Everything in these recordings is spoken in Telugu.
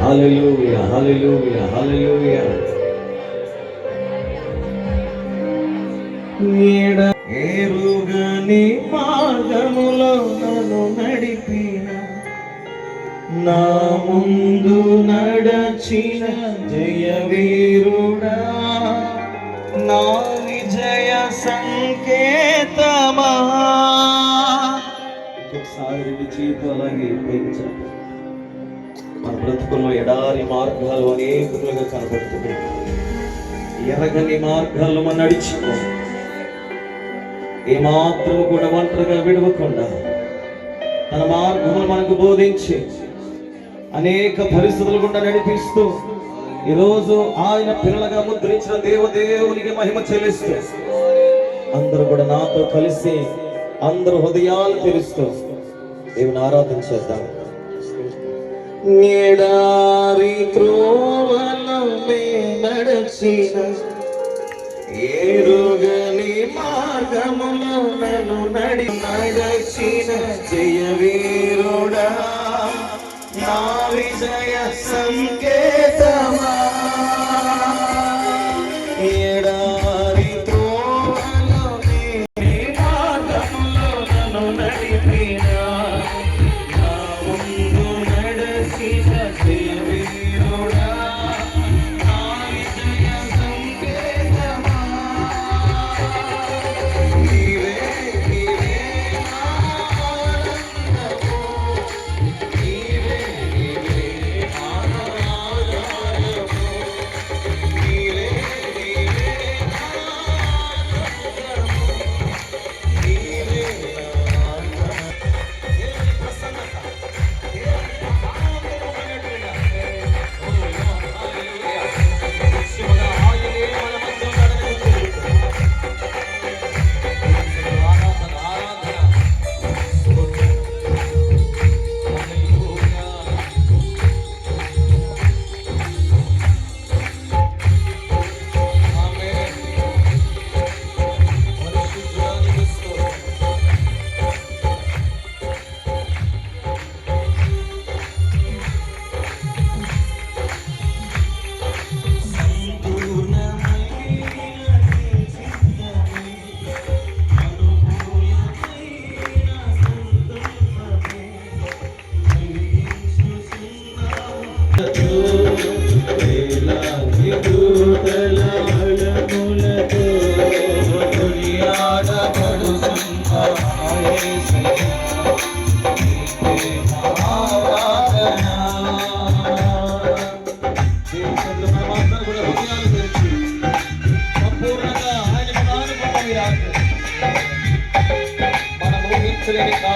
హల్లెలూయా హల్లెలూయా హల్లెలూయా. ఏరుగని మార్గములో నన్ను నడిపిన నా ముందు నడచిన జయ నా విజయ సంకేతమా? ఇంకొకసారి నీ అలాగే ఉపయోగించాలి. మన బ్రతుకుల్లో ఎడారి మార్గాలు అనేకులుగా కనబడుతున్నాయి. ఎరగని మార్గాల్లో మనం నడిచిపో ఏమాత్రం కూడా ఒంటరిగా విడవకుండా తన మార్గములు మనకు బోధించి అనేక పరిస్థితులు గుండా నడిపిస్తూ ఈరోజు ఆయన పిల్లలుగా ముద్రించిన దేవదేవునికి మహిమ చెల్లిస్తూ అందరూ కూడా నాతో కలిసి అందరూ హృదయాలు తెలుస్తూ దేవుని ఆరాధన చేద్దాం. ఎడారి త్రోవలో మే నడచిన ఏరుగని మార్గములో నన్ను నడి నడచిన Thank you.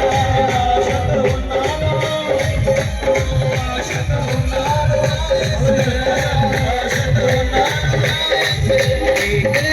Hey, hey.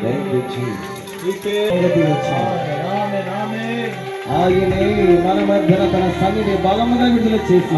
Thank you, Jesus. Amen. Amen. ఆయనే మన మధ్యన తన సన్నిధి బలముగా విడుదల చేసి